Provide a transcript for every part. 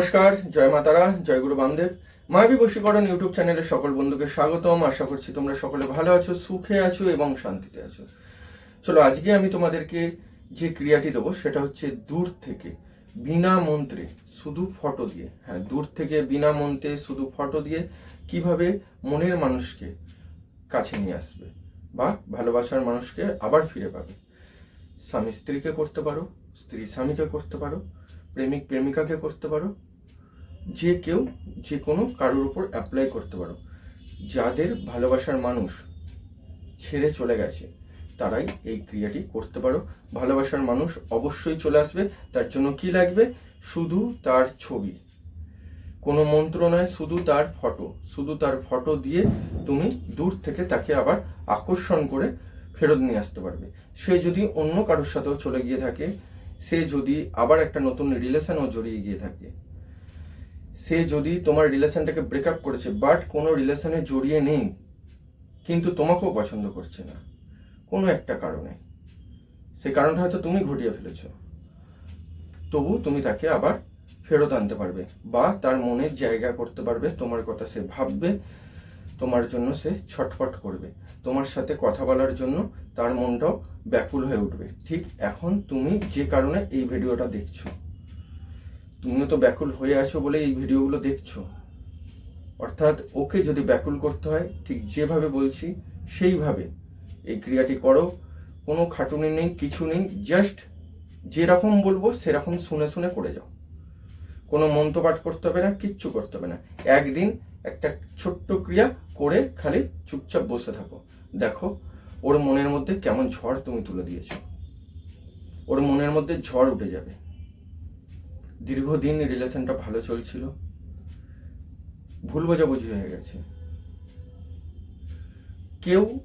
নমস্কার, জয় মাতারা, জয় গুরু বামদেব। মায়াবী বশীকরণ ইউটিউব চ্যানেলের সকল বন্ধুকে স্বাগতম। আশা করছি তোমরা সকলে ভালো আছো, সুখে আছো এবং শান্তিতে আছো। চলো, আজকে আমি তোমাদেরকে যে ক্রিয়াটি দেবো সেটা হচ্ছে দূর থেকে, বিনা মন্ত্রে শুধু ফটো দিয়ে। হ্যাঁ দূর থেকে বিনা মন্ত্রে শুধু ফটো দিয়ে কীভাবে মনের মানুষকে কাছে নিয়ে আসবে বা ভালোবাসার মানুষকে আবার ফিরে পাবে। স্বামী স্ত্রীকে করতে পারো, স্ত্রী স্বামীকে করতে পারো, প্রেমিক প্রেমিকাকে করতে পারো যে কেউ যে কোনো কারোর উপর অ্যাপ্লাই করতে পারো। যাদের ভালোবাসার মানুষ ছেড়ে চলে গেছে, তারাই এই ক্রিয়াটি করতে পারো। ভালোবাসার মানুষ অবশ্যই চলে আসবে, তার জন্য কি লাগবে? শুধু তার ছবি। কোনো মন্ত্র নয়, শুধু তার ফটো শুধু তার ফটো দিয়ে তুমি দূর থেকে তাকে আবার আকর্ষণ করে ফেরত নিয়ে আসতে পারবে। সে যদি অন্য কারোর সাথেও চলে গিয়ে থাকে, সে যদি আবার একটা নতুন রিলেশনও জড়িয়ে গিয়ে থাকে সে যদি তোমার রিলেশনটাকে ব্রেকআপ করেছে বাট কোনো রিলেশনে জড়িয়ে নেই, কিন্তু তোমাকেও পছন্দ করছে না, কোনো একটা কারণে। সে কারণটা হয়তো তুমি ঘটিয়ে ফেলেছো। তবু তুমি তাকে আবার ফেরত আনতে পারবে, বা তার মনে জায়গা করতে পারবে, তোমার কথা সে ভাববে, তোমার জন্য সে ছটফট করবে। তোমার সাথে কথা বলার জন্য তার মনটাও ব্যাকুল হয়ে উঠবে। ঠিক এখন তুমি যে কারণে এই ভিডিওটা দেখছ। তুমিও তো ব্যাকুল হয়ে আছো বলে এই ভিডিওগুলো দেখছ। অর্থাৎ ওকে যদি ব্যাকুল করতে হয়, ঠিক যেভাবে বলছি, সেইভাবে এই ক্রিয়াটি করো। কোনো খাটুনি নেই, কিছু নেই, জাস্ট যেরকম বলব সেরকম শুনে শুনে করে যাও। কোনো মন্ত্রপাঠ করতে হবে না, কিচ্ছু করতে হবে না। একদিন একটা ছোট্ট ক্রিয়া করে খালি চুপচাপ বসে থাকো। দেখো, ওর মনের মধ্যে কেমন ঝড় তুমি তুলে দিয়েছ। ওর মনের মধ্যে ঝড় উঠে যাবে। দীর্ঘদিন রিলেশনটা ভালো চলছিল। ভুল বোঝাবুঝি হয়ে গেছে। কেউ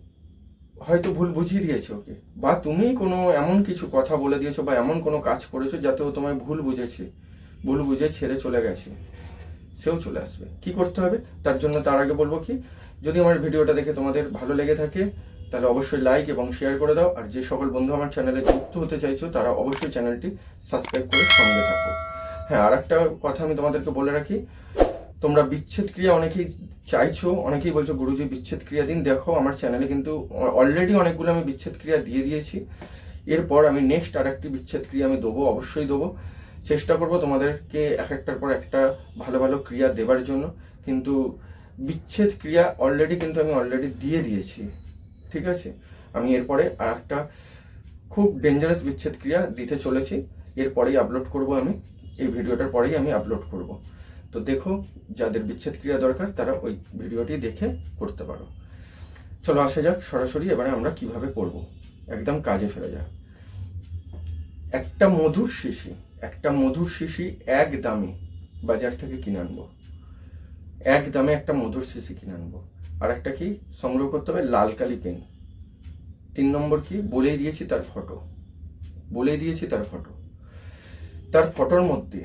হয়তো ভুল বুঝিয়ে দিয়েছে ওকে। বা তুমি কোনো এমন কিছু কথা বলে দিয়েছ বা এমন কোনো কাজ করেছ যাতে ও তোমায় ভুল বুঝেছে। ভুল বুঝে ছেড়ে চলে গেছে। সেও চলে আসবে। কি করতে হবে? তার জন্য তার আগে বলব কি, যদি আমার ভিডিওটা দেখে তোমাদের ভালো লেগে থাকে, তাহলে অবশ্যই লাইক এবং শেয়ার করে দাও। আর যে সকল বন্ধু আমার চ্যানেলে যুক্ত হতে চাইছো, তারা অবশ্যই চ্যানেলটি সাবস্ক্রাইব করে সঙ্গে থাকো। হ্যাঁ আর একটা কথা আমি তোমাদেরকে বলে রাখি। তোমরা বিচ্ছেদ ক্রিয়া অনেকেই চাইছো, অনেকেই বলছো, গুরুজি, বিচ্ছেদ ক্রিয়া দিন। দেখো, আমার চ্যানেলে কিন্তু অলরেডি অনেকগুলো আমি বিচ্ছেদ ক্রিয়া দিয়ে দিয়েছি। এরপর আমি নেক্সট আর একটি বিচ্ছেদ ক্রিয়া আমি দেবো, অবশ্যই দেবো। চেষ্টা করব তোমাদেরকে এক একটার পর একটা ভালো ভালো ক্রিয়া দেবার জন্য। কিন্তু বিচ্ছেদ ক্রিয়া অলরেডি কিন্তু আমি অলরেডি দিয়ে দিয়েছি। ঠিক আছে? আমি এরপরে আর একটা খুব ডেঞ্জারাস বিচ্ছেদ ক্রিয়া দিতে চলেছি। এরপরেই আপলোড করব আমি। এই ভিডিওটার পরেই আমি আপলোড করব। তো দেখো, যাদের বিচ্ছেদ ক্রিয়া দরকার, তারা ওই ভিডিওটি দেখে করতে পারো। চলো আসা যাক, সরাসরি এবারে আমরা কীভাবে করব। একদম কাজে ফেরা যাক। একটা মধুর শিশি, একটা মধুর শিশি এক দামে বাজার থেকে কিনে আনব। এক দামে একটা মধুর শিশি কিনে আনব। আর একটা কি, সংগ্রহ করতে হবে লাল কালি পেন। তিন নম্বর কি, বলেই দিয়েছি তার ফটো বলেই দিয়েছি তার ফটো তার ফটোর মধ্যে,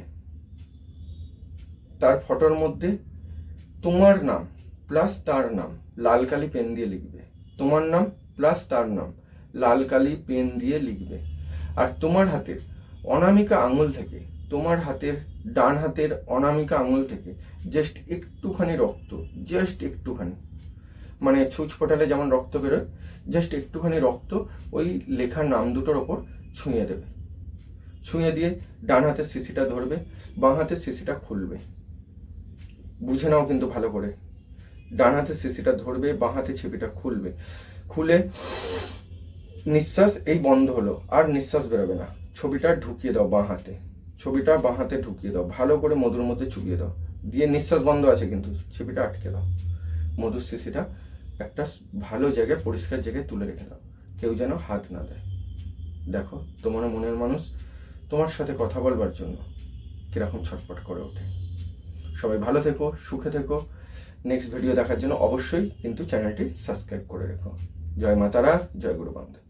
তার ফটোর মধ্যে তোমার নাম প্লাস তার নাম, লাল কালি পেন দিয়ে লিখবে। তোমার নাম প্লাস তার নাম, লাল কালি পেন দিয়ে লিখবে। আর তোমার হাতের অনামিকা আঙুল থেকে, তোমার হাতের ডান হাতের অনামিকা আঙুল থেকে জাস্ট একটুখানি রক্ত জাস্ট একটুখানি মানে ছুঁচ ফোটালে যেমন রক্ত বেরোয় জাস্ট একটুখানি রক্ত ওই লেখার নাম দুটোর ওপর ছুঁয়ে দেবে। ছুঁয়ে দিয়ে ডান হাতের শিশিটা ধরবে, বাঁ হাতের শিশিটা খুলবে। বুঝে নাও কিন্তু ভালো করে। ডান হাতের শিশিটা ধরবে, বাঁ হাতে ছিপিটা খুলবে। খুলে নিঃশ্বাস এই বন্ধ হলো, আর নিঃশ্বাস বেরোবে না। ছবিটা ঢুকিয়ে দাও বাঁ হাতে। ছবিটা বাঁ হাতে ঢুকিয়ে দাও। ভালো করে মধুর মধ্যে চুবিয়ে দাও। দিয়ে নিঃশ্বাস বন্ধ আছে কিন্তু, ছিপিটা আটকে দাও। মধুর শিশিটা একটা ভালো জায়গায়, পরিষ্কার জায়গায় তুলে রেখে দাও। কেউ যেন হাত না দেয়। দেখো, তোমার মনের মানুষ তোমার সাথে কথা বলবার জন্য কীরকম ছটপট করে ওঠে। সবাই ভালো থেকো, সুখে থেকো। নেক্সট ভিডিও দেখার জন্য অবশ্যই কিন্তু চ্যানেলটি সাবস্ক্রাইব করে রেখো। জয় মাতারা, জয় গুরু বান্ধব